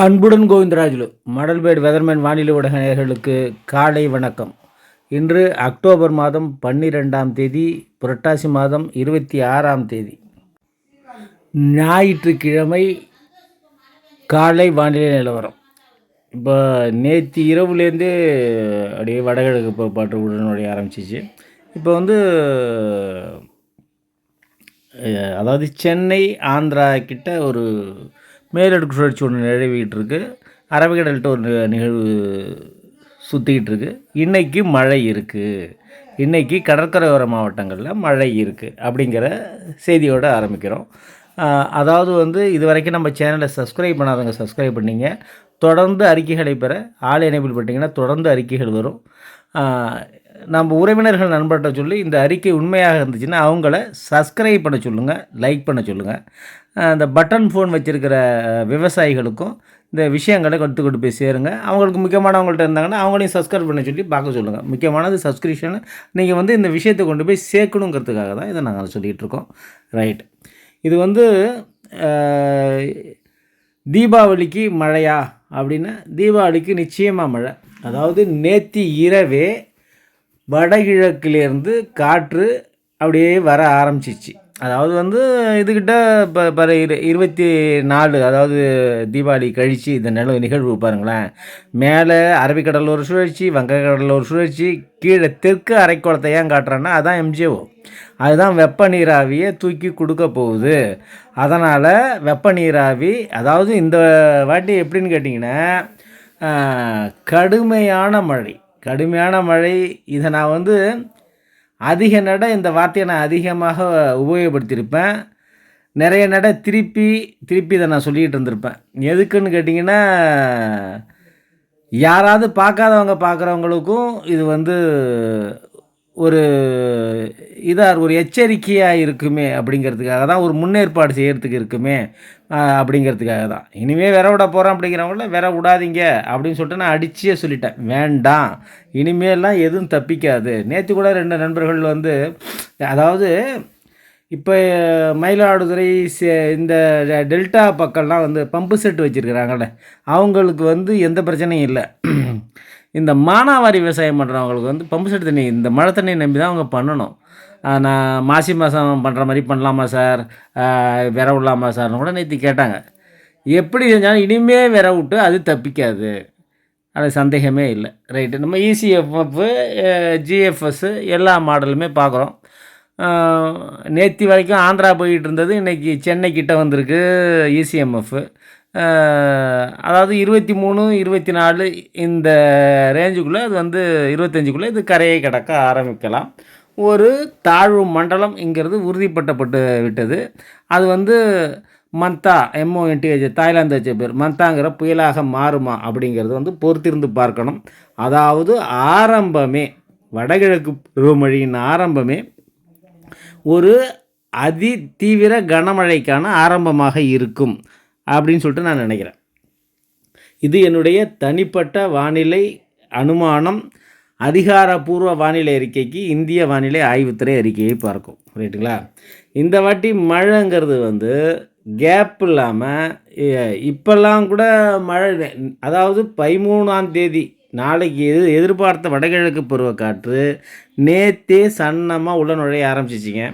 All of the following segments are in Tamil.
அன்புடன் கோவிந்தராஜுலு மடல்பேடு வெதர்மேன் வானிலை உடகநேயர்களுக்கு காலை வணக்கம். இன்று அக்டோபர் மாதம் பன்னிரெண்டாம் தேதி புரட்டாசி மாதம் இருபத்தி ஆறாம் தேதி. ஞாயிற்றுக்கிழமை காலை வானிலை நிலவரம். இப்போ நேற்று இரவுலேருந்தே அப்படியே வடகிழக்கு பாட்டு உடனடியாக ஆரம்பிச்சிச்சு. இப்போ வந்து அதாவது சென்னை ஆந்திரா கிட்ட ஒரு மேலடுக்கு சுழற்சி ஒன்று நிலவிக்கிட்டு இருக்கு அரபிக்கடல்கிட்ட ஒரு நிகழ்வு சுற்றிக்கிட்டு இருக்கு இன்றைக்கி மழை இருக்குது இன்றைக்கி கடற்கரையோர மாவட்டங்களில் மழை இருக்குது அப்படிங்கிற செய்தியோடு ஆரம்பிக்கிறோம். அதாவது வந்து இது வரைக்கும் நம்ம சேனலை சப்ஸ்கிரைப் பண்ணாதவங்க சப்ஸ்கிரைப் பண்ணீங்க. தொடர்ந்து அறிக்கைகளை பெற ஆள் எனேபிள் பண்ணிங்கன்னா தொடர்ந்து அறிக்கைகள் வரும். நம்ம உறவினர்கள் நண்பர்கிட்ட சொல்லி இந்த அறிக்கை உண்மையாக இருந்துச்சுன்னா அவங்கள சப்ஸ்கிரைப் பண்ண சொல்லுங்கள் லைக் பண்ண சொல்லுங்கள் இந்த பட்டன் ஃபோன் வச்சுருக்கிற விவசாயிகளுக்கும் இந்த விஷயங்களை கற்றுக் கொண்டு போய் சேருங்க. அவங்களுக்கு முக்கியமானவங்கள்ட்ட இருந்தாங்கன்னா அவங்களையும் சப்ஸ்கிரைப் பண்ண சொல்லி பார்க்க சொல்லுங்கள் முக்கியமானது சப்ஸ்கிரிப்ஷன் நீங்கள் வந்து இந்த விஷயத்தை கொண்டு போய் சேர்க்கணுங்கிறதுக்காக தான் இதை நாங்கள் சொல்லிகிட்டு இருக்கோம். ரைட் இது வந்து தீபாவளிக்கு மழையா அப்படின்னா தீபாவளிக்கு நிச்சயமாக மழை. அதாவது நேற்று இரவே வடகிழக்கிலேருந்து காற்று அப்படியே வர ஆரம்பிச்சிச்சு. அதாவது வந்து இதுக்கிட்ட இப்போ இப்போ இரு இருபத்தி நாலு அதாவது தீபாவளி கழித்து இந்த நில நிகழ்வு பாருங்களேன். மேலே அரபிக்கடலில் ஒரு சுழற்சி வங்கக்கடலில் ஒரு சுழற்சி கீழே தெற்கு அரைக்கோளத்தை ஏன் காட்டுறேன்னா அதான் எம்ஜிஓ அதுதான் வெப்ப நீராவியை தூக்கி கொடுக்க போகுது. அதனால் வெப்ப நீராவி அதாவது இந்த வாட்டி எப்படின்னு கேட்டிங்கன்னா கடுமையான மழை. கடுமையான மழை. இதை நான் வந்து அதிக நட இந்த வார்த்தையை நான் அதிகமாக உபயோகப்படுத்தியிருப்பேன். நிறைய நட திருப்பி திருப்பி இதை நான் சொல்லிகிட்டு இருந்திருப்பேன். எதுக்குன்னு கேட்டிங்கன்னா யாராவது பார்க்காதவங்க பார்க்குறவங்களுக்கும் இது வந்து ஒரு இதாக ஒரு எச்சரிக்கையாக இருக்குமே அப்படிங்கிறதுக்காக தான் ஒரு முன்னேற்பாடு செய்கிறதுக்கு இருக்குமே அப்படிங்கிறதுக்காக தான். இனிமேல் விர விட போகிறோம் அப்படிங்கிறவங்கள விர விடாதீங்க அப்படின்னு சொல்லிட்டு நான் அடிச்சே சொல்லிட்டேன். வேண்டாம். இனிமேலாம் எதுவும் தப்பிக்காது. நேற்று கூட ரெண்டு நண்பர்கள் வந்து அதாவது இப்போ மயிலாடுதுறை சே- இந்த டெ- டெல்டா பக்கம்லாம் வந்து பம்பு செட் வச்சுருக்கிறாங்கல்ல அவங்களுக்கு வந்து எந்த பிரச்சனையும் இல்லை. இந்த மானாவாரி விவசாயம் பண்ணுறவங்களுக்கு வந்து பம்பு செட் தண்ணி இந்த மழை தண்ணியை நம்பி தான் அவங்க பண்ணணும். நான் மாசி மாதம் பண்ணுற மாதிரி பண்ணலாமா சார்? ஆஹ் விர விடலாமா சார்னு கூட நேற்று கேட்டாங்க. எப்படி செஞ்சாலும் இனிமே விர விட்டு அது தப்பிக்காது. அது சந்தேகமே இல்லை. ரைட்டு நம்ம E இசிஎஃப்எஃப் எல்லா மாடலுமே பார்க்குறோம் நேற்று வரைக்கும் ஆந்திரா போயிட்டு இருந்தது. இன்றைக்கி சென்னை கிட்டே வந்திருக்கு இசிஎம்எஃப் அதாவது இருபத்தி மூணு இருபத்தி நாலு இந்த ரேஞ்சுக்குள்ளே அது வந்து இருபத்தஞ்சுக்குள்ளே இது கரையை கிடக்க ஆரம்பிக்கலாம். ஒரு தாழ்வு மண்டலம் இங்கிறது உறுதிப்பட்டப்பட்டு விட்டது. அது வந்து மந்தா எம்ஓஎன்டிஹெச் தாய்லாந்து வச்ச பேர். மந்தாங்கிற புயலாக மாறுமா அப்படிங்கிறது வந்து பொறுத்திருந்து பார்க்கணும். அதாவது ஆரம்பமே வடகிழக்கு பருவமழையின் ஆரம்பமே ஒரு அதி தீவிர கனமழைக்கான ஆரம்பமாக இருக்கும் அப்படின்னு சொல்லிட்டு நான் நினைக்கிறேன். இது என்னுடைய தனிப்பட்ட வானிலை அனுமானம். அதிகாரப்பூர்வ வானிலை அறிக்கைக்கு இந்திய வானிலை ஆய்வுத்துறை அறிக்கையை பார்க்கும். ரைட்டுங்களா இந்த வாட்டி மழைங்கிறது வந்து கேப் இல்லாமல் இப்போல்லாம் கூட மழை அதாவது பதிமூணாம் தேதி நாளைக்கு எது எதிர்பார்த்த வடகிழக்கு பருவக்காற்று நேற்றே சன்னமாக உள்ள நுழைய ஆரம்பிச்சிச்சிங்க.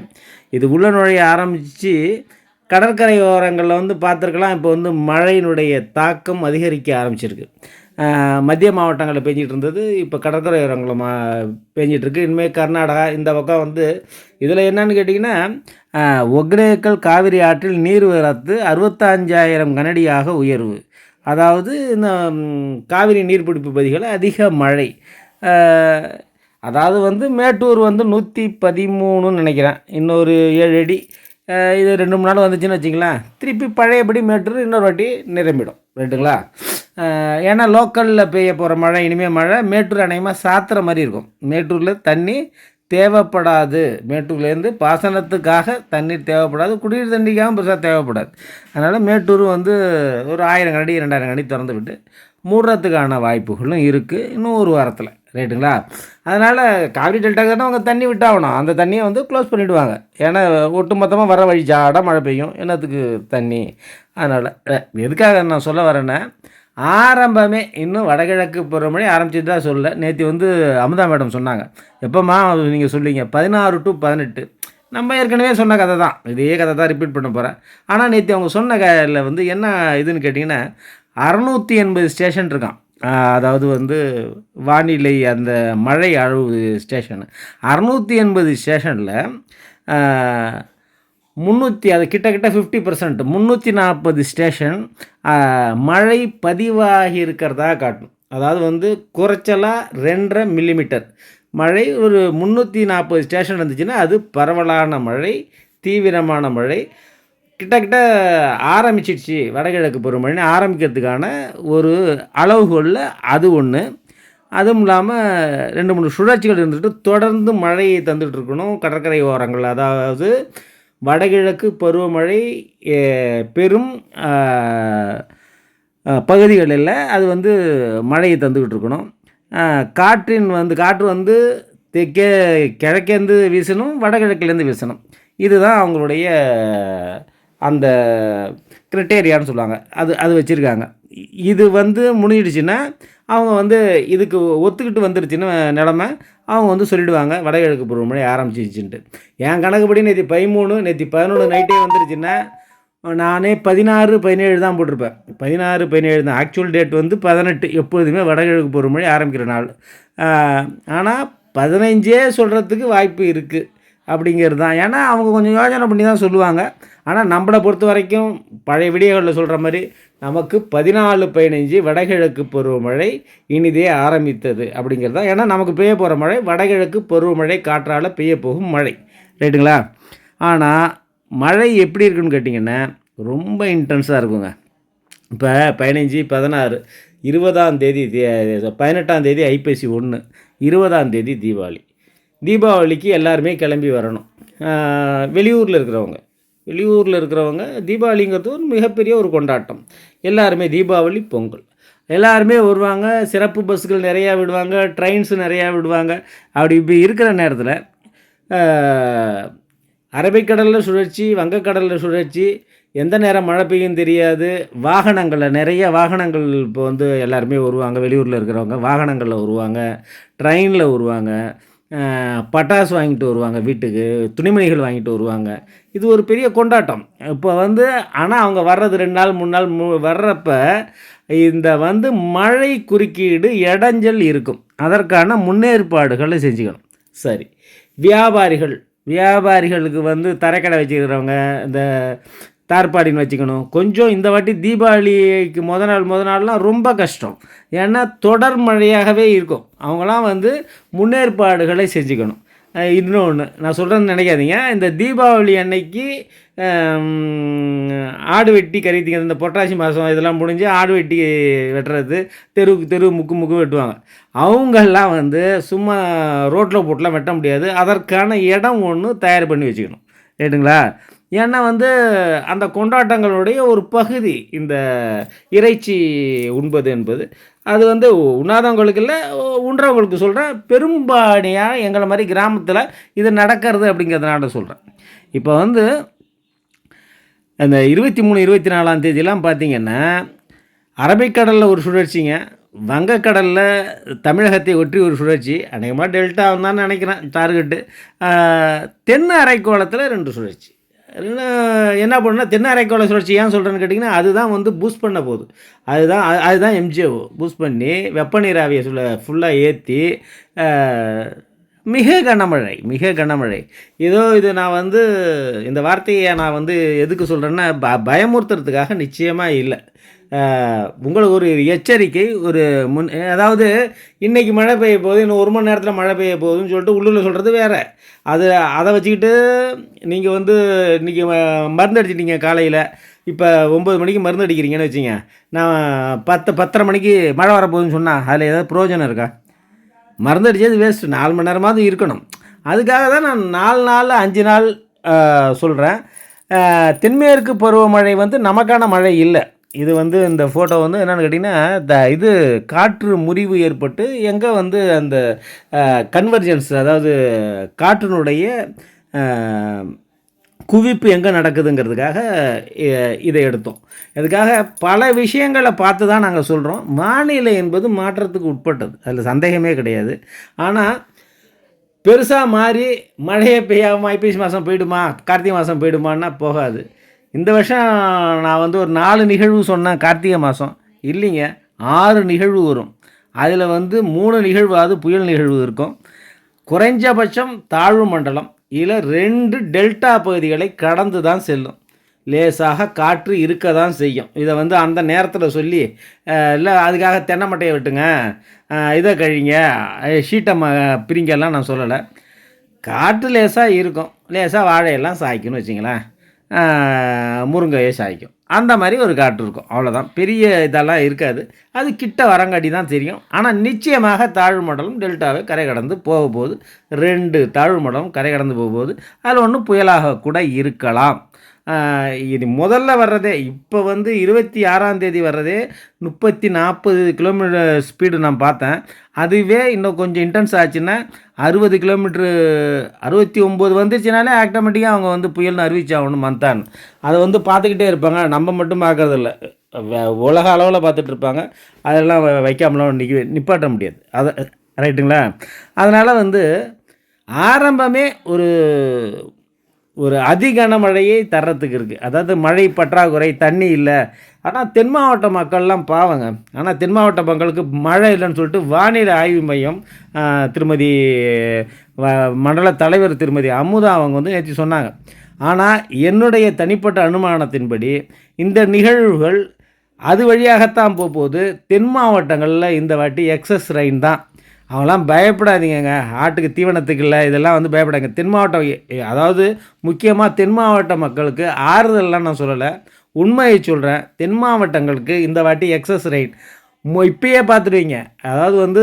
இது உள்ள நுழைய ஆரம்பித்து கடற்கரை ஓரங்களில் வந்து பார்த்துருக்கலாம் இப்போ வந்து மழையினுடைய தாக்கம் அதிகரிக்க ஆரம்பிச்சிருக்கு. மத்திய மாவட்டங்களில் பெஞ்சிட்டு இருந்தது. இப்போ கடற்கரை ஓரங்களில் மா இனிமேல் கர்நாடகா இந்த பக்கம் வந்து இதில் என்னன்னு கேட்டிங்கன்னா ஆஹ் காவிரி ஆற்றில் நீர் வரத்து அறுபத்தஞ்சாயிரம் கனடியாக உயர்வு. அதாவது இந்த காவிரி நீர்பிடிப்பு பகுதிகளில் அதிக மழை. அதாவது வந்து மேட்டூர் வந்து நூற்றி பதிமூணுன்னு நினைக்கிறேன். இன்னொரு ஏழு அடி. இது ரெண்டு மூணு நாள் வந்துச்சுன்னு வச்சிங்களேன் திருப்பி பழையபடி மேட்டூர் இன்னொரு வாட்டி நிரம்பிடும். ரைட்டுங்களா ஏன்னா லோக்கலில் பெய்ய போகிற மழை இனிமேல் மழை மேட்டூர் அநேகமாக சாத்துற மாதிரி இருக்கும். மேட்டூரில் தண்ணி தேவைப்படாது. மேட்டூர்லேருந்து பாசனத்துக்காக தண்ணீர் தேவைப்படாது. குடிநீர் தண்ணிக்காகவும் பெருசாக தேவைப்படாது. அதனால் மேட்டூர் வந்து ஒரு ஆயிரம் கனடி ரெண்டாயிரம் கனடி திறந்து விட்டு மூடுறதுக்கான வாய்ப்புகளும் இருக்குது இன்னும் ஒரு வாரத்தில். ரைட்டுங்களா? அதனால் காவிரி டெல்டாக்காரன் அவங்க தண்ணி விட்டாகணும். அந்த தண்ணியை வந்து க்ளோஸ் பண்ணிவிடுவாங்க ஏன்னா ஒட்டு மொத்தமாக வர வழி ஜாடாக மழை பெய்யும். என்னத்துக்கு தண்ணி? அதனால் எதுக்காக நான் சொல்ல வரேன்னா ஆரம்பமே இன்னும் வடகிழக்கு பருவமழை ஆரம்பிச்சிட்டு தான் சொல்ல நேற்று வந்து அமுதா மேடம் சொன்னாங்க. எப்போம்மா நீங்கள் சொல்லிங்க பதினாறு டு பதினெட்டு. நம்ம ஏற்கனவே சொன்ன கதை தான். இதே கதை தான் ரிப்பீட் பண்ண போகிறேன் ஆனால் நேற்று அவங்க சொன்ன கதையில் வந்து என்ன இதுன்னு கேட்டிங்கன்னா அறநூற்றி எண்பது ஸ்டேஷன் இருக்கான் அதாவது வந்து வானிலை அந்த மழை அழகு ஸ்டேஷனு அறநூற்றி எண்பது ஸ்டேஷனில் முந்நூற்றி அது கிட்டக்கிட்ட ஃபிஃப்டி பர்சன்ட் முந்நூற்றி நாற்பது ஸ்டேஷன் மழை பதிவாகி இருக்கிறதா காட்டும். அதாவது வந்து குறைச்சலாக ரெண்டரை மில்லிமீட்டர் மழை ஒரு முந்நூற்றி நாற்பது ஸ்டேஷன் இருந்துச்சுன்னா அது பரவலான மழை தீவிரமான மழை. கிட்டக்கிட்ட ஆரம்பிச்சிடுச்சு வடகிழக்கு பருவமழை ஆரம்பிக்கிறதுக்கான ஒரு அளவுகோலில் அது ஒன்று அதுவும் இல்லாமல் ரெண்டு மூணு சுழற்சிகள் இருந்துட்டு தொடர்ந்து மழையை தந்துட்டு இருக்கணும். கடற்கரை ஓரங்கள் அதாவது வடகிழக்கு பருவமழை பெரும் பகுதிகளில் அது வந்து மழையை தந்துக்கிட்டு இருக்கணும். காற்றின் வந்து காற்று வந்து தெற்கே கிழக்கேந்து வீசணும் வடகிழக்குலேருந்து வீசணும். இதுதான் அவங்களுடைய அந்த கிரிட்டேரியான்னு சொல்லுவாங்க. அது அது வச்சுருக்காங்க. இது வந்து முடிஞ்சிடுச்சுன்னா அவங்க வந்து இதுக்கு ஒத்துக்கிட்டு வந்துருச்சுன்னு நிலமை அவங்க வந்து சொல்லிடுவாங்க. வடகிழக்கு பருவமழை ஆரம்பிச்சிச்சுன்ட்டு என் கணக்குப்படி நேற்று பதிமூணு நேற்று பதினொன்று நைட்டே வந்துருச்சுன்னா நானே பதினாறு பதினேழு தான் போட்டிருப்பேன். பதினாறு பதினேழு தான். ஆக்சுவல் டேட் வந்து பதினெட்டு. எப்பொழுதுமே வடகிழக்கு பருவமழை ஆரம்பிக்கிற நாள். ஆனால் பதினைஞ்சே சொல்கிறதுக்கு வாய்ப்பு இருக்குது அப்படிங்கிறது தான். ஏன்னா அவங்க கொஞ்சம் யோசனை பண்ணி தான் சொல்லுவாங்க. ஆனால் நம்மளை பொறுத்த வரைக்கும் பழைய விடியகளில் சொல்கிற மாதிரி நமக்கு பதினாலு பதினஞ்சு வடகிழக்கு பருவமழை இனிதே ஆரம்பித்தது அப்படிங்கிறது தான். ஏன்னா நமக்கு பெய்ய போகிற மழை வடகிழக்கு பருவமழை காற்றால் பெய்ய போகும் மழை. ரைட்டுங்களா? ஆனால் மழை எப்படி இருக்குன்னு கேட்டிங்கன்னா ரொம்ப இன்டென்ஸாக இருக்குங்க. இப்போ பதினஞ்சு பதினாறு இருபதாம் தேதி பதினெட்டாம் தேதி ஐப்பசி ஒன்று இருபதாம் தேதி தீபாவளி. தீபாவளிக்கு எல்லாருமே கிளம்பி வரணும். வெளியூரில் இருக்கிறவங்க. வெளியூரில் இருக்கிறவங்க தீபாவளிங்கிறது ஒரு மிகப்பெரிய ஒரு கொண்டாட்டம். எல்லாருமே தீபாவளி பொங்கல். எல்லாருமே வருவாங்க சிறப்பு பஸ்ஸுகள் நிறையா விடுவாங்க ட்ரெயின்ஸ் நிறையா விடுவாங்க. அப்படி இப்படி இருக்கிற நேரத்தில் அரபிக்கடலில் சுழற்சி வங்கக்கடலில் சுழற்சி எந்த நேரம் மழை பெய்யும் தெரியாது. வாகனங்களில் நிறைய வாகனங்கள் இப்போ வந்து எல்லாருமே வருவாங்க. வெளியூரில் இருக்கிறவங்க வாகனங்களில் வருவாங்க ட்ரெயினில் வருவாங்க. பட்டாசு வாங்கிட்டு வருவாங்க வீட்டுக்கு துணிமணிகள் வாங்கிட்டு வருவாங்க. இது ஒரு பெரிய கொண்டாட்டம். இப்போ வந்து ஆனால் அவங்க வர்றது ரெண்டு நாள் மூணு நாள் மு வர்றப்ப இந்த வந்து மழை குறுக்கீடு இடைஞ்சல் இருக்கும். அதற்கான முன்னேற்பாடுகளை செஞ்சுக்கணும். சரி. வியாபாரிகள் வியாபாரிகளுக்கு வந்து தரைக்கடை வச்சுக்கிறவங்க இந்த தார்பாடின்னு வச்சுக்கணும். கொஞ்சம் இந்த வாட்டி தீபாவளிக்கு முத நாள் முத நாள்லாம் ரொம்ப கஷ்டம். ஏன்னா தொடர் மழையாகவே இருக்கும். அவங்களாம் வந்து முன்னேற்பாடுகளை செஞ்சுக்கணும். இன்னொன்று நான் சொல்கிறேன்னு நினைக்காதீங்க. இந்த தீபாவளி அன்னைக்கு ஆடு வெட்டி கறி இந்த பொட்டாசி மாதம் இதெல்லாம் முடிஞ்சு ஆடு வெட்டி வெட்டுறது தெருவுக்கு தெரு முக்கு முக்கு வெட்டுவாங்க. அவங்கெல்லாம் வந்து சும்மா ரோட்டில் போட்டுலாம் வெட்ட முடியாது. அதற்கான இடம் ஒன்று தயார் பண்ணி வச்சுக்கணும். ரைட்டுங்களா ஏன்னா வந்து அந்த கொண்டாட்டங்களுடைய ஒரு பகுதி இந்த இறைச்சி உண்பது என்பது. அது வந்து உண்ணாதவங்களுக்கு இல்லை உண்றவங்களுக்கு சொல்கிறேன் பெரும்பாடியாக எங்களை மாதிரி கிராமத்தில் இது நடக்கிறது அப்படிங்கிறதுனால சொல்கிறேன் இப்போ வந்து அந்த இருபத்தி மூணு இருபத்தி நாலாம் தேதியெலாம் பார்த்திங்கன்னா அரபிக்கடலில் ஒரு சுழற்சிங்க. வங்கக்கடலில் தமிழகத்தை ஒற்றி ஒரு சுழற்சி. அநேகமாக டெல்டா தான் நினைக்கிறேன் டார்கெட்டு. தென் அரைக்கோளத்தில் ரெண்டு சுழற்சி. என்ன பண்ணுன்னா தென்னாரை கோலை சுழற்சி ஏன் சொல்கிறேன்னு கேட்டிங்கன்னா அதுதான் வந்து பூஸ்ட் பண்ண போகுது. அதுதான் அது- அதுதான் எம்ஜிஓ பூஸ்ட் பண்ணி வெப்பநீராவியை சொல்ல ஃபுல்லாக ஏற்றி மிக கனமழை மிக கனமழை. ஏதோ இது நான் வந்து இந்த வார்த்தையை நான் வந்து எதுக்கு சொல்கிறேன்னா ப பயமுறுத்துறதுக்காக நிச்சயமாக இல்லை. உங்களுக்கு ஒரு எச்சரிக்கை ஒரு முன் அதாவது இன்றைக்கி மழை பெய்ய போகுது இன்னும் ஒரு மணி நேரத்தில் மழை பெய்ய போகுதுன்னு சொல்லிட்டு உள்ளூரில் சொல்கிறது வேறு. அது அதை வச்சுக்கிட்டு நீங்கள் வந்து இன்றைக்கி மருந்து அடிச்சிட்டிங்க காலையில். இப்போ ஒம்பது மணிக்கு மருந்து அடிக்கிறீங்கன்னு வச்சுங்க. நான் பத்து பத்தரை மணிக்கு மழை வரப்போகுதுன்னு சொன்னால் அதில் ஏதாவது பிரயோஜனம் இருக்கா? மருந்து அடித்தது வேஸ்ட்டு நாலு மணி நேரமாவது இருக்கணும். அதுக்காக தான் நான் நாலு நாள் அஞ்சு நாள் சொல்கிறேன் தென்மேற்கு பருவமழை வந்து நமக்கான மழை இல்லை. இது வந்து இந்த ஃபோட்டோ வந்து என்னென்னு கேட்டிங்கன்னா த இது காற்று முறிவு ஏற்பட்டு எங்கே வந்து அந்த கன்வர்ஜென்ஸ் அதாவது காற்றினுடைய குவிப்பு எங்கே நடக்குதுங்கிறதுக்காக இதை எடுத்தோம். இதுக்காக பல விஷயங்களை பார்த்து தான் நாங்கள் சொல்கிறோம் வானிலை என்பது மாற்றத்துக்கு உட்பட்டது. அதில் சந்தேகமே கிடையாது. ஆனால் பெருசாக மாறி மழையை பெய்யாமல் ஐப்பசி மாதம் போயிடுமா கார்த்திகை மாதம் போயிடுமான்னா போகாது. இந்த வருஷம் நான் வந்து ஒரு நாலு நிகழ்வு சொன்னேன் கார்த்திகை மாதம். இல்லைங்க ஆறு நிகழ்வு வரும். அதில் வந்து மூணு நிகழ்வாவது புயல் நிகழ்வு இருக்கும். குறைஞ்சபட்சம் தாழ்வு மண்டலம் இதில் ரெண்டு டெல்டா பகுதிகளை கடந்து தான் செல்லும். லேசாக காற்று இருக்க தான் செய்யும். இதை வந்து அந்த நேரத்தில் சொல்லி இல்லை அதுக்காக தென்னை மட்டையை வெட்டுங்க இதை கழிங்க ஷீட்டை ம பிரிங்கெல்லாம் நான் சொல்லலை. காற்று லேசாக இருக்கும். லேசாக வாழையெல்லாம் சாய்க்கும்னு வச்சிங்களேன். முருங்கையை சாய்க்கும். அந்த மாதிரி ஒரு காற்று இருக்கும். அவ்வளோதான் பெரிய இதெல்லாம் இருக்காது. அது கிட்ட வரங்காட்டி தான் தெரியும். ஆனால் நிச்சயமாக தாழ்வு மண்டலம் டெல்டாவை கரை கடந்து போக ரெண்டு தாழ்வு மண்டலம் கரை கடந்து போகும்போது அதில் ஒன்று புயலாக கூட இருக்கலாம். இது முதல்ல வர்றதே இப்போ வந்து இருபத்தி ஆறாம் தேதி வர்றதே முப்பத்தி நாற்பது கிலோமீட்டர் ஸ்பீடு நான் பார்த்தேன். அதுவே இன்னும் கொஞ்சம் இன்டென்ஸ் ஆச்சுன்னா அறுபது கிலோமீட்ரு அறுபத்தி ஒம்பது வந்துருச்சுனாலே ஆட்டோமேட்டிக்காக அவங்க வந்து புயல்னு அறிவிச்சாகணும் மந்தான் அதை வந்து பார்த்துக்கிட்டே இருப்பாங்க. நம்ம மட்டும் பார்க்கறதில்ல. உலக அளவில் பார்த்துட்டு இருப்பாங்க. அதெல்லாம் வ- வைக்காமலாம் நிற்க நிப்பாட்ட முடியாது. அதை ரைட்டுங்களா அதனால் வந்து ஆரம்பமே ஒரு ஒரு அதிகனமழையை தர்றதுக்கு இருக்குது அதாவது மழை பற்றாக்குறை தண்ணி இல்லை. ஆனால் தென் மாவட்ட மக்கள்லாம் பாவங்க. ஆனால் தென் மாவட்ட மக்களுக்கு மழை இல்லைன்னு சொல்லிட்டு வானிலை ஆய்வு மையம் திருமதி வ- மண்டல தலைவர் திருமதி அமுதா அவங்க வந்து நேற்று சொன்னாங்க. ஆனால் என்னுடைய தனிப்பட்ட அனுமானத்தின்படி இந்த நிகழ்வுகள் அது வழியாகத்தான் போகும்போது தென் மாவட்டங்களில் இந்த வாட்டி எக்ஸஸ் ரெயின் தான். அவங்களாம் பயப்படாதீங்கங்க. ஆட்டுக்கு தீவனத்துக்கு இல்லை இதெல்லாம் வந்து பயப்படாங்க தென் மாவட்டம் அதாவது முக்கியமாக தென் மாவட்ட மக்களுக்கு ஆறுதல்லாம் நான் சொல்லலை. உண்மையை சொல்கிறேன் தென் மாவட்டங்களுக்கு இந்த வாட்டி எக்ஸஸ் ரைட் மொ இப்பயே பார்த்துருவீங்க அதாவது வந்து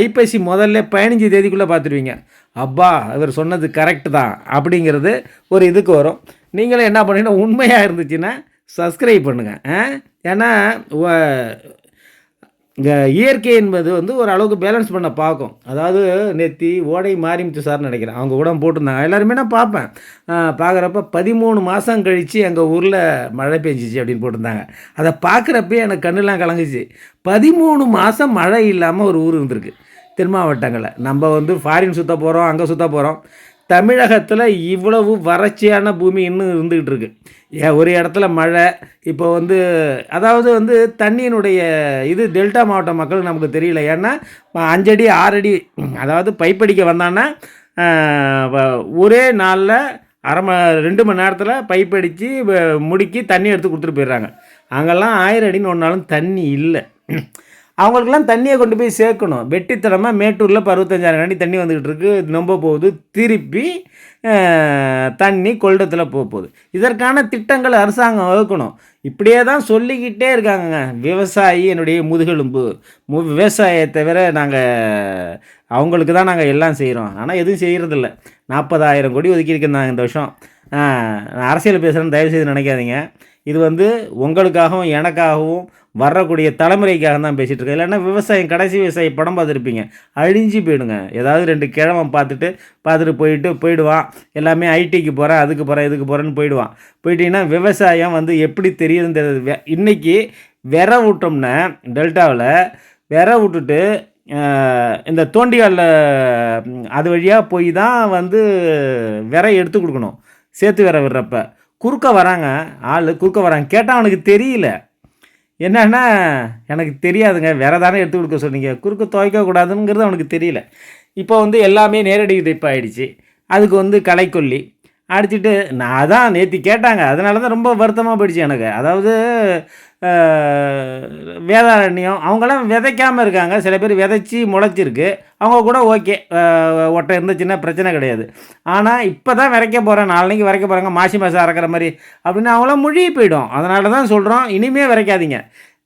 ஐப்பசி முதல்ல பதினஞ்சு தேதிக்குள்ளே பார்த்துருவீங்க அப்பா இவர் சொன்னது கரெக்டு தான் அப்படிங்கிறது ஒரு இதுக்கு வரும். நீங்களும் என்ன பண்ணீங்கன்னா உண்மையாக இருந்துச்சுன்னா சப்ஸ்கிரைப் பண்ணுங்கள் ஏன்னா இயற்கை என்பது வந்து ஒரு அளவுக்கு பேலன்ஸ் பண்ண பார்க்கும். அதாவது நெத்தி ஓடை மாறிமிச்சு சார்னு நினைக்கிறேன். அவங்க கூட போட்டிருந்தாங்க. எல்லாருமே நான் பார்ப்பேன். பார்க்குறப்ப பதிமூணு மாதம் கழித்து எங்கள் ஊரில் மழை பெஞ்சிச்சு அப்படின்னு போட்டிருந்தாங்க. அதை பார்க்குறப்பே எனக்கு கண்ணெலாம் கலங்குச்சு. பதிமூணு மாதம் மழை இல்லாமல் ஒரு ஊர் இருந்திருக்கு தென் மாவட்டங்களில் நம்ம வந்து ஃபாரின் சுற்ற போகிறோம் அங்கே சுற்ற போகிறோம் தமிழகத்தில் இவ்வளவு வறட்சியான பூமி இன்னும் இருந்துக்கிட்டு இருக்குது ஒரு இடத்துல மழை இப்போ வந்து அதாவது வந்து தண்ணியினுடைய இது டெல்டா மாவட்ட மக்கள் நமக்கு தெரியல. ஏன்னா அஞ்சடி ஆறடி அதாவது பைப்படிக்க வந்தான்னா வ- ஒரே நாளில் அரை ம ரெண்டு மணி நேரத்தில் பைப்படித்து முடுக்கி தண்ணி எடுத்து கொடுத்துட்டு போயிடுறாங்க. அங்கெல்லாம் ஆயிரம் அடின்னு ஒன்றாலும் தண்ணி இல்லை. அவங்களுக்கெல்லாம் தண்ணியை கொண்டு போய் சேர்க்கணும். வெட்டித்தனமாக மேட்டூரில் பருவத்தஞ்சாயிரம் அறுபத்தஞ்சாயிரம் அடி தண்ணி வந்துக்கிட்டு இருக்கு. நம்ப போகுது. திருப்பி தண்ணி கொள்ளத்தில் போக போகுது. இதற்கான திட்டங்கள் அரசாங்கம் வகுக்கணும். இப்படியே தான் சொல்லிக்கிட்டே இருக்காங்கங்க. விவசாயி என்னுடைய முதுகெலும்பு. மு விவசாயத்தை தவிர நாங்கள் அவங்களுக்கு தான் நாங்கள் எல்லாம் செய்கிறோம் ஆனால் எதுவும் செய்கிறதில்ல நாற்பதாயிரம் கோடி ஒதுக்கியிருக்கேன் இந்த வருஷம். நான் அரசியல் பேசுகிறேன்னு தயவுசெய்து நினைக்காதீங்க. இது வந்து உங்களுக்காகவும் எனக்காகவும் வரக்கூடிய தலைமுறைக்காக தான் பேசிகிட்டு இருக்கேன். இல்லைன்னா விவசாயம் கடைசி விவசாயி படம் பார்த்துருப்பீங்க. அழிஞ்சு போயிடுங்க. ஏதாவது ரெண்டு கிழமை பார்த்துட்டு பார்த்துட்டு போயிட்டு போயிடுவான். எல்லாமே ஐடிக்கு போகிறேன் அதுக்கு போகிறேன் இதுக்கு போகிறேன்னு போயிடுவான். போயிட்டீங்கன்னா விவசாயம் வந்து எப்படி தெரியுதுன்னு தெரியாது. வெ- இன்னைக்கு விர விட்டோம்னா டெல்டாவில் விர விட்டுட்டு இந்த தோண்டிகாலில் அது வழியாக போய் தான் வந்து விரை எடுத்து கொடுக்கணும். சேர்த்து விர விடுறப்ப. குறுக்க வராங்க ஆள் குறுக்க வராங்க. கேட்டால் அவனுக்கு தெரியல. என்னன்னா எனக்கு தெரியாதுங்க. வேறு தானே எடுத்து கொடுக்க சொன்னீங்க. குறுக்க துவைக்க கூடாதுங்கிறது அவனுக்கு தெரியல. இப்போ வந்து எல்லாமே நேரடி விதைப்பு ஆயிடுச்சு. அதுக்கு வந்து களைக்கொல்லி. அடிச்சுட்டு நான் அதான் நேற்று கேட்டாங்க. அதனால தான் ரொம்ப வருத்தமாக போயிடுச்சு எனக்கு. அதாவது வேதாரண்யம் அவங்களாம் விதைக்காமல் இருக்காங்க. சில பேர் விதைச்சி முளைச்சிருக்கு. அவங்க கூட ஓகே. ஒட்டை இருந்துச்சுன்னா பிரச்சனை கிடையாது. ஆனால் இப்போ தான் விதைக்க போகிறேன் நாளைக்கு விதைக்க போகிறாங்க மாசி மாதம் அறக்கிற மாதிரி அப்படின்னு அவங்களாம் முழுகி போயிடும். அதனால தான் சொல்கிறோம் இனிமே விதைக்காதீங்க.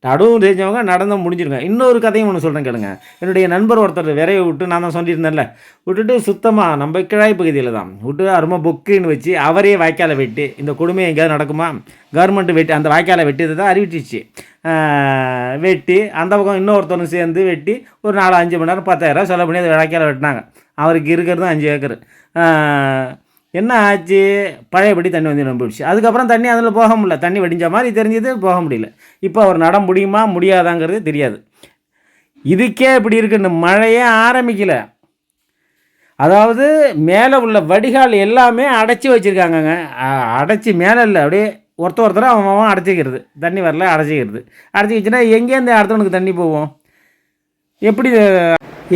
நடுவும் தெரிஞ்சவங்க நடந்து முடிஞ்சிருங்க. இன்னொரு கதையும் ஒன்று சொல்கிறேன் கேளுங்க. என்னுடைய நண்பர் ஒருத்தர் விரைய விட்டு நான் தான் சொல்லியிருந்தேன்ல. விட்டுட்டு சுத்தமாக நம்ம கிழாய் பகுதியில் தான். விட்டு அருமை பொக்குன்னு வச்சு அவரே வாய்க்காலை வெட்டி இந்த கொடுமை எங்கேயாவது நடக்குமா? கவர்மெண்ட் வெட்டி அந்த வாய்க்காலை வெட்டியதை தான் அறிவிச்சிச்சு. வெட்டி அந்த பக்கம் இன்னொருத்தனும் சேர்ந்து வெட்டி ஒரு நாலு அஞ்சு மணி நேரம் பத்தாயிரம் செலவு பண்ணி அதை வாய்க்காலை வெட்டினாங்க. அவருக்கு இருக்கிறது அஞ்சு ஏக்கர். என்ன ஆச்சு? பழையபடி தண்ணி வந்து நம்பிடுச்சு அதுக்கப்புறம் தண்ணி அதில் போக முடியல. தண்ணி வடிஞ்ச மாதிரி தெரிஞ்சது போக முடியல. இப்போ அவர் நட முடியுமா? முடியாதாங்கிறது தெரியாது. இதுக்கே இப்படி இருக்குன்னு மழையே ஆரம்பிக்கல. அதாவது மேலே உள்ள வடிகால் எல்லாமே அடைச்சி வச்சுருக்காங்கங்க. அடைச்சி மேலே இல்லை. அப்படியே ஒருத்தர் ஒருத்தர் அவன் அவன் அடைச்சிக்கிறது. தண்ணி வரல அடைச்சிக்கிறது. அடைச்சி வச்சுன்னா எங்கேருந்து அடுத்தவனுக்கு தண்ணி போகும்? எப்படி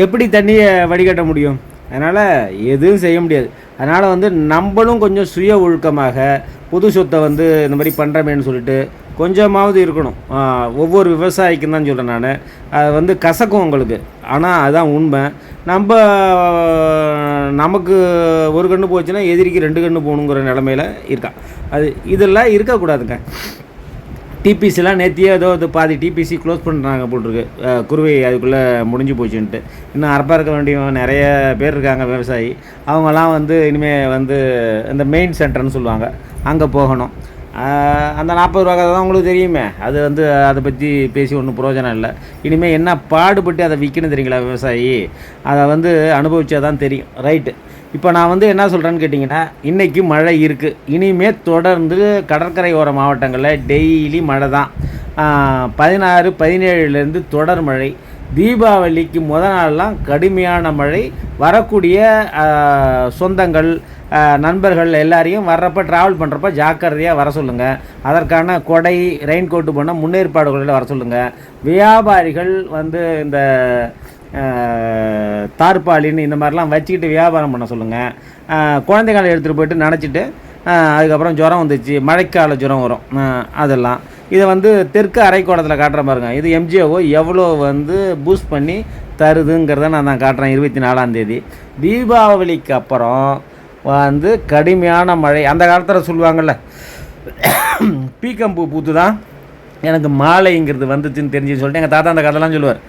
எப்படி தண்ணியை வடிகட்ட முடியும்? அதனால் எதுவும் செய்ய முடியாது. அதனால் வந்து நம்மளும் கொஞ்சம் சுய ஒழுக்கமாக பொது சொத்தை வந்து இந்த மாதிரி பண்ணுறமேன்னு சொல்லிட்டு கொஞ்சமாவது இருக்கணும். ஒவ்வொரு விவசாயிக்கும் தான் சொல்கிறேன் நான். அது வந்து கசக்கும் உங்களுக்கு. ஆனால் அதுதான் உண்மை. நம்ம நமக்கு ஒரு கண்ணு போச்சுன்னா எதிரிக்கு ரெண்டு கண்ணு போகணுங்கிற நிலமையில இருக்கா. அது இதெல்லாம் இருக்கக்கூடாதுங்க. டிபிசிலாம் நேற்றியே ஏதோ இது பாதி டிபிசி க்ளோஸ் பண்ணுறாங்க போட்டிருக்கு குருவை அதுக்குள்ளே முடிஞ்சு போச்சுன்ட்டு. இன்னும் அறப்பாக இருக்க வேண்டியவங்க நிறைய பேர் இருக்காங்க விவசாயி. அவங்கெல்லாம் வந்து இனிமேல் வந்து இந்த மெயின் சென்டர்னு சொல்லுவாங்க. அங்கே போகணும். அந்த நாற்பது ரூபா கதை தான் உங்களுக்கு தெரியுமே. அது வந்து அதை பற்றி பேசி ஒன்றும் பிரயோஜனம் இல்லை. இனிமேல் என்ன பாடுபட்டு அதை விற்கணும் தெரியுங்களா விவசாயி? அதை வந்து அனுபவிச்சா தான் தெரியும். ரைட்டு இப்போ நான் வந்து என்ன சொல்கிறேன்னு கேட்டிங்கன்னா இன்றைக்கி மழை இருக்குது இனிமேல் தொடர்ந்து கடற்கரை ஓர மாவட்டங்களில் டெய்லி மழை தான். பதினாறு பதினேழுலேருந்து தொடர் மழை. தீபாவளிக்கு முத நாள்லாம் கடுமையான மழை. வரக்கூடிய சொந்தங்கள் நண்பர்கள் எல்லாரையும் வர்றப்ப ட்ராவல் பண்ணுறப்ப ஜாக்கிரதையாக வர சொல்லுங்கள் அதற்கான கொடை ரெயின் கோட்டு போனால் முன்னேற்பாடுகளில் வர சொல்லுங்கள் வியாபாரிகள் வந்து இந்த தார்பாலின்னு இந்த மாதிரிலாம் வச்சுக்கிட்டு வியாபாரம் பண்ண சொல்லுங்கள் குழந்தைகளை எடுத்துகிட்டு போயிட்டு நினச்சிட்டு அதுக்கப்புறம் ஜுரம் வந்துச்சு மழைக்கால ஜுரம் வரும். அதெல்லாம். இதை வந்து தெற்கு அரைக்கோடத்தில் காட்டுற பாருங்க. இது எம்ஜிஓ எவ்வளோ வந்து பூஸ்ட் பண்ணி தருதுங்கிறத நான் நான் காட்டுறேன் இருபத்தி நாலாந்தேதி தீபாவளிக்கு அப்புறம் வந்து கடுமையான மழை அந்த காலத்தில் சொல்லுவாங்கள்ல பீக்கம்பூ பூத்து தான் எனக்கு மாலைங்கிறது வந்துச்சுன்னு தெரிஞ்சு சொல்லிட்டு எங்கள் தாத்தா அந்த கதைலாம் சொல்லுவார்.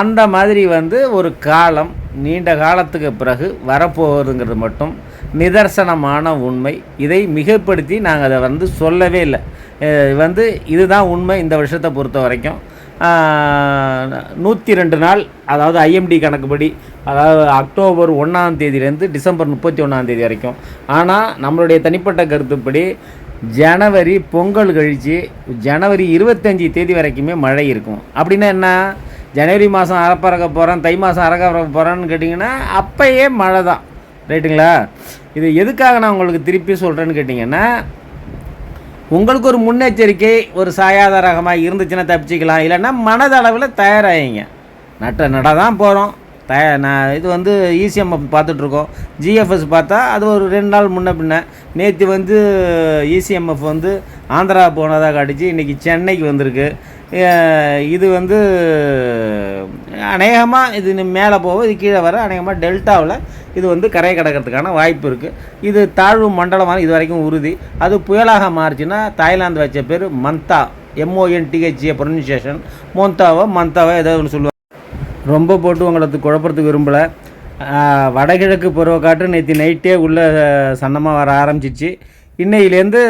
அந்த மாதிரி வந்து ஒரு காலம் நீண்ட காலத்துக்கு பிறகு வரப்போகுதுங்கிறது மட்டும் நிதர்சனமான உண்மை. இதை மிகப்படுத்தி நாங்கள் அதை வந்து சொல்லவே இல்லை. வந்து இதுதான் உண்மை இந்த வருஷத்தை பொறுத்த வரைக்கும். நூற்றி ரெண்டு நாள் அதாவது ஐஎம்டி கணக்குப்படி அதாவது அக்டோபர் ஒன்றாம் தேதியிலேருந்து டிசம்பர் முப்பத்தி ஒன்றாம் தேதி வரைக்கும். ஆனால் நம்மளுடைய தனிப்பட்ட கருத்துப்படி ஜனவரி பொங்கல் கழித்து ஜனவரி இருபத்தஞ்சி தேதி வரைக்குமே மழை இருக்கும். அப்படின்னா என்ன? ஜனவரி மாதம் அறப்பறக்க போகிறேன் தை மாதம் அறக்க போகிறேன்னு கேட்டிங்கன்னா அப்பயே மழை தான் ரைட்டுங்களா? இது எதுக்காக நான் உங்களுக்கு திருப்பி சொல்கிறேன்னு கேட்டிங்கன்னா உங்களுக்கு ஒரு முன்னெச்சரிக்கை ஒரு சாயாத ரகமாக இருந்துச்சுன்னா தப்பிச்சிக்கலாம். இல்லைன்னா மனதளவில் தயாராகிங்க நட்ட நட தான் போகிறோம் தய நான் இது வந்து இசிஎம் பார்த்துட்ருக்கோம். ஜிஎஃப்எஸ் பார்த்தா அது ஒரு ரெண்டு நாள் முன்ன பின்ன. நேற்று வந்து இசிஎம்எஃப் வந்து ஆந்திரா போனதாக காட்டிச்சு. இன்றைக்கி சென்னைக்கு வந்திருக்கு. இது வந்து அநேகமாக இது மேலே போக இது கீழே வர அநேகமாக டெல்டாவில் இது வந்து கரையை கடக்கிறதுக்கான வாய்ப்பு இருக்குது இது தாழ்வு மண்டலமான இது வரைக்கும் உறுதி. அது புயலாக மாறுச்சுன்னா தாய்லாந்து வச்ச பேர் மந்தா. எம்ஓஎன்டிஹெச்ஏ ப்ரொனன்சியேஷன் மொந்தாவோ மந்தாவோ ஏதோ ஒன்று சொல்லுவாங்க. ரொம்ப போட்டு உங்களுக்கு குழப்பறதுக்கு விரும்பலை. வடகிழக்கு பருவக்காற்று நேற்று நைட்டே உள்ளே சன்னமாக வர ஆரம்பிச்சிச்சு. இன்னையிலேருந்து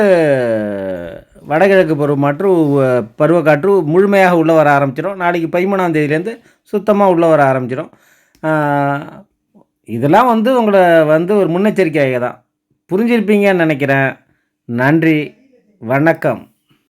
வடகிழக்கு பருவமாற்று பருவக்காற்று முழுமையாக உள்ளே வர ஆரம்பிச்சிடும் நாளைக்கு பதிமூணாம் தேதியிலேருந்து சுத்தமாக உள்ளே வர ஆரம்பிச்சிடும் இதெல்லாம் வந்து உங்களை வந்து ஒரு முன்னெச்சரிக்கையாக தான். புரிஞ்சிருப்பீங்கன்னு நினைக்கிறேன். நன்றி. வணக்கம்.